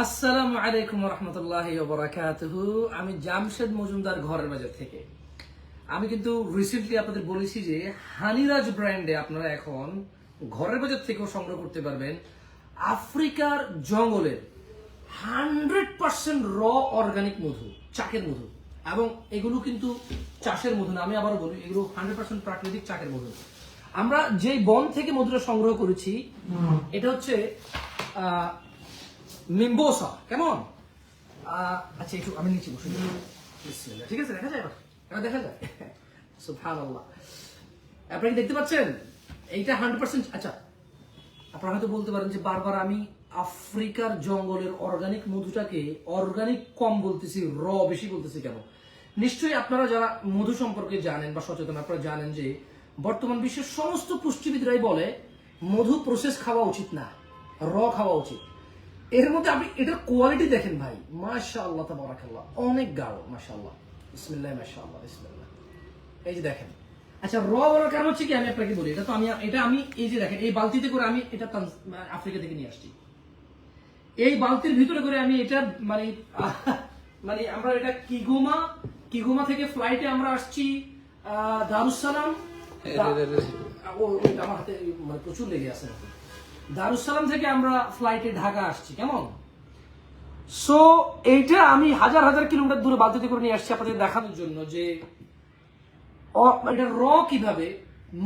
আসসালামু আলাইকুম রহমতুল্লাহ বরাকাতুহু আমি জামশেদ মজুমদার ঘরের বাজার থেকে। আমি কিন্তু রিসেন্টলি আপনাদের বলেছি যে হানিরাজ ব্র্যান্ডে আপনারা এখন ঘরের বাজার থেকেও সংগ্রহ করতে পারবেন আফ্রিকার জঙ্গলের হান্ড্রেড পার্সেন্ট র অর্গানিক মধু চাকের মধু। এবং এগুলো কিন্তু চাষের মধু না আমি আবারও বলি এগুলো হান্ড্রেড পার্সেন্ট প্রাকৃতিক চাকের মধু। আমরা যেই বন থেকে মধুটা সংগ্রহ করেছি এটা হচ্ছে আহ, মিম্বোসা কেমন আচ্ছা একটু আমি নিচে বসে ঠিক আছে দেখা যায় এবার। দেখা যায়। সুবহানাল্লাহ। আপনারা দেখতে পাচ্ছেন? এইটা হান্ড্রেড পার্সেন্ট আচ্ছা। আপনারা হয়তো বলতে পারেন যে বারবার আমি আফ্রিকার জঙ্গলের অর্গানিক মধুটাকে অর্গানিক কম বলতেছি র বেশি বলতেছি কেন? নিশ্চয়ই আপনারা যারা মধু সম্পর্কে জানেন বা সচেতন আপনারা জানেন যে বর্তমান বিশ্বের সমস্ত পুষ্টিবিদরাই বলে মধু প্রসেস খাওয়া উচিত না র খাওয়া উচিত। এর মধ্যে আপনি এটার কোয়ালিটি দেখেন ভাই। মাশা আল্লাহ তাবারাকাল্লাহ। অনেক গাঢ় মাশা আল্লাহ বিসমিল্লাহ মাশা আল্লাহ বিসমিল্লাহ। এই যে দেখেন। আচ্ছা র বলার কারণ হচ্ছে কি? আমি আপনাকে বলি এটা তো আমি এটা আমি এই যে দেখেন এই বালতিতে করে আমি এটা আফ্রিকা থেকে নিয়ে আসছি। এই বালতির ভিতরে করে আমি এটা মানে মানে আমরা এটা কিগোমা কিগোমা থেকে ফ্লাইটে আমরা আসছি আহ, দারুসালাম আমার হাতে মানে প্রচুর লেগে আছে। দারুসালাম থেকে আমরা ফ্লাইটে ঢাকা আসছি কেমন? সো এইটা আমি হাজার হাজার কিলোমিটার দূরে বালতিতে করে নিয়ে আসছি আপনাদের দেখানোর জন্য যে এটা র কীভাবে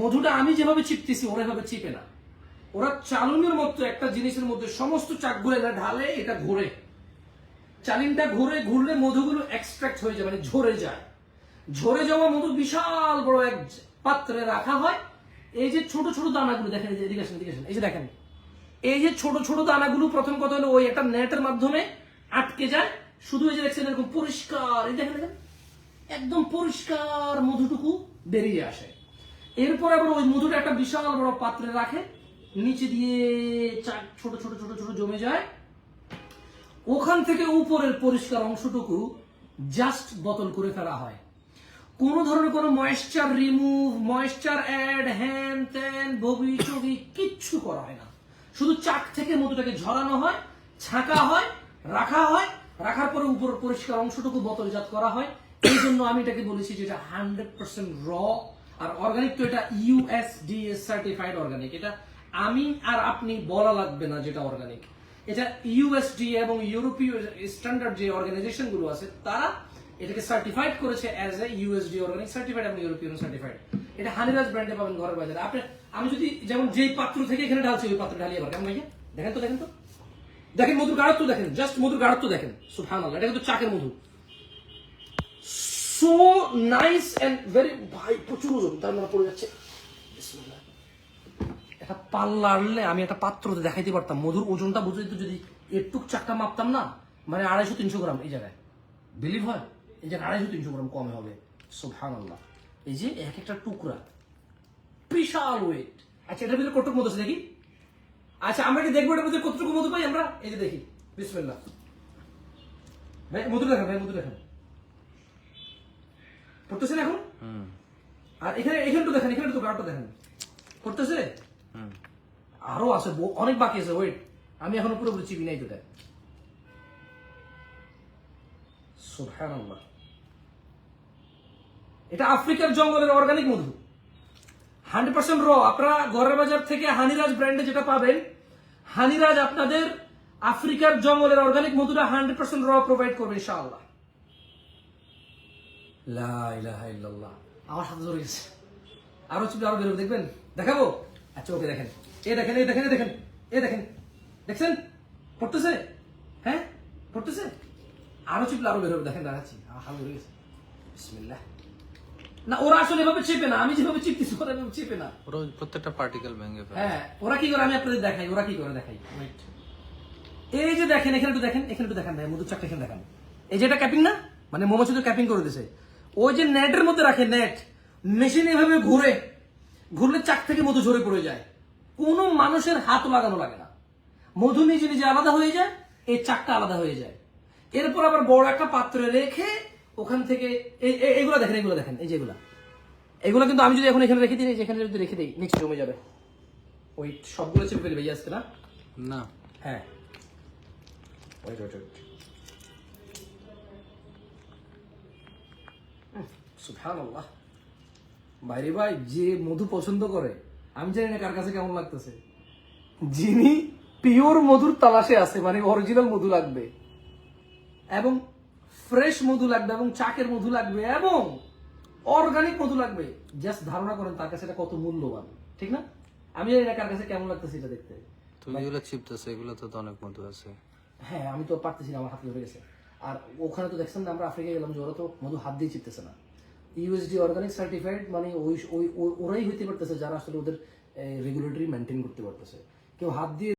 মধুটা আমি যেভাবে চিপতেছি ওরা এভাবে চিপে না। ওরা চালুনের মতো একটা জিনিসের মধ্যে সমস্ত চাকগুলো এটা ঢালে এটা ঘোরে। চালিনটা ঘুরে ঘুরলে মধুগুলো এক্সট্রাক্ট হয়ে যায় মানে ঝরে যায়। ঝরে যাওয়া মধু বিশাল বড় এক পাত্রে রাখা হয়। এই যে ছোট ছোট দানাগুলো দেখেন এদিকে আসেন, এদিকে আসেন, এই যে দেখেন। এই যে ছোট ছোট দানাগুলো, প্রথম কথা হলো ওই একটা নেটের মাধ্যমে আটকে যায়। শুধু এই যে দেখছেন এরকম পরিষ্কার, এই দেখেন একদম পরিষ্কার মধুটুকু বেরিয়ে আসে। এরপর আবার ওই মধুটা একটা বিশাল বড় পাত্রে রাখে, নিচে দিয়ে ছোট ছোট ছোট ছোট জমে যায়। ওখান থেকে উপরের পরিষ্কার অংশটুকু জাস্ট বতল করে ফেলা হয়। কোনো ধরনের কোনো ময়েশ্চার রিমুভ ময়েশ্চার অ্যাড হ্যান ত্যান বগি চগি কিচ্ছু করা হয় না। শুধু চাক থেকে মধুটাকে ঝরানো হয়, ছাঁকা হয়, রাখা হয়, রাখার পরে উপর পরিষ্কার অংশটুকু বোতলজাত করা হয়। এই জন্য আমি এটাকে বলেছি যে এটা হান্ড্রেড পার্সেন্ট র। আর অর্গানিক তো এটা ইউএসডিএস সার্টিফাইড অর্গানিক এটা আমি আর আপনি বলা লাগবে না যেটা অর্গানিক এটা ইউএসডি এবং ইউরোপীয় স্ট্যান্ডার্ড যে অর্গানাইজেশনগুলো আছে, তারা এটাকে সার্টিফাইড করেছে as a USD organic certified এবং ইউরোপিয়ান সার্টিফাইড এটা হানিরাজ ব্র্যান্ডে পাবেন ঘরের বাজারে। আপনি আমি যদি যেমন যেই পাত্র থেকে এখানে ঢালছি, ওই পাত্র ঢালিয়ে আবার কেমন ভাইয়া? দেখেন তো দেখেন তো। দেখেন মধুর গাঢ়ত্ব দেখেন জাস্ট মধুর গাঢ়ত্ব দেখেন। সুফান এটা কিন্তু চাকের মধু। সো নাইস এন্ড ভেরি ভাই, প্রচুর ওজন, তার মানে পড়ে যাচ্ছে। একটা পাল্লা আনলে আমি একটা পাত্রতে দেখাইতে পারতাম। মধুর ওজনটা বুঝে দিত যদি, একটু চাকটা মাপতাম না মানে আড়াইশো তিনশো গ্রাম এই জায়গায়। বিলিভ হয়? এই জায়গায় আড়াইশো তিনশো গ্রাম কমে হবে। সুবহান আল্লাহ এই যে এক একটা টুকরা বিশাল ওয়েট আচ্ছা এটার ভিতরে কতটুকু মধু আছে দেখি। আচ্ছা আমরা কি দেখব এটার ভিতরে কতটুকু মধু পাই আমরা এই যে দেখি। বিসমিল্লাহ। ভাই মধু দেখেন ভাই মধু দেখেন। পড়তেছেন এখন? আর এখানে এখানে একটু দেখেন এখানে একটু গাঢ়টা দেখেন। পড়তেছে? আরও আছে অনেক বাকি আছে ওয়েট আমি এখনও পুরোপুরি চিবি নাই তো দেখ সুবহানাল্লাহ। এটা আফ্রিকার জঙ্গলের অর্গানিক মধু। হান্ড্রেড পার্সেন্ট র আপনারা ঘরের বাজার থেকে হানিরাজ ব্র্যান্ডে যেটা পাবেন, হানিরাজ আপনাদের আফ্রিকার জঙ্গলের অর্গানিক মধুটা হান্ড্রেড পার্সেন্ট র প্রোভাইড করবে ইনশাআল্লাহ। আমার হাতে গেছে। আরও চিপে আরও বেরোবে, দেখবেন? দেখাবো? আচ্ছা ওকে, দেখেন। এ দেখেন এ দেখেন এ দেখেন এ দেখেন। দেখছেন? পড়তেছে? হ্যাঁ? পড়তেছে? আরও চিপলে আরও বেরোবে, দেখেন, দেখাচ্ছি। আমার হাত ধরে গেছে। না ওরা আসলে এভাবে চেপে না আমি যেভাবে চিপতেছি ওরা এভাবে চেপে না। ওরা প্রত্যেকটা পার্টিকেল ভেঙে ফেলে। হ্যাঁ ওরা কি করে? আমি আপনাদের দেখাই ওরা কি করে? দেখাই। Wait. এই যে দেখেন এখানে একটু দেখেন এখানে একটু দেখেন ভাই মধুর চাকটা এখানে দেখেন। এই যে এটা ক্যাপিং না? মানে মৌমাছি ক্যাপিং করে দিছে। ওই যে নেটের মধ্যে রাখে নেট মেশিন এভাবে ঘুরে ঘুরলে চাক থেকে মধু ঝরে পড়ে যায়। কোনো মানুষের হাত লাগানো লাগে না। মধু নিজে নিজে আলাদা হয়ে যায় এই চাকটা আলাদা হয়ে যায়। এরপর আবার বড় একটা পাত্রে রেখে ওখান থেকে এই- এই- এগুলো দেখেন এগুলো দেখেন এই যেগুলা এগুলো। কিন্তু আমি যদি এখন এখানে রেখে দিই এখানে যদি রেখে দিই নিচে জমে যাবে। ওই সবগুলো চেপে ফেলবে আজকে না? না। হ্যাঁ। ওয়েট ওয়েট ওয়েট সুবহানাল্লাহ। বাইরে ভাই যে মধু পছন্দ করে আমি জানি না কার কাছে কেমন লাগতেছে। যিনি পিওর মধুর তালাশে আছে মানে অরিজিনাল মধু লাগবে। এবং ফ্রেশ মধু লাগবে এবং চাকের মধু লাগবে এবং অর্গানিক মধু লাগবে। জাস্ট ধারণা করেন তার কাছে এটা কত মূল্যবান ঠিক না? আমি জানি না কার কাছে কেমন লাগতেছে এটা দেখতে। তুমি যেগুলো চিপতেছো এগুলো তো অনেক মধু আছে। হ্যাঁ আমি তো পারতেছি না আমার হাতে ধরে গেছে। আর ওখানে তো দেখছেন আমরা আফ্রিকায় গেলাম যে ওরা তো মধু হাত দিয়ে চিপতেছে না। ইউএসডি অর্গানিক সার্টিফাইড মানে ওই ওই ওই- ওরাই হইতে পারতেছে যারা আসলে ওদের রেগুলেটরি মেনটেন করতে পারতেছে। কেউ হাত দিয়ে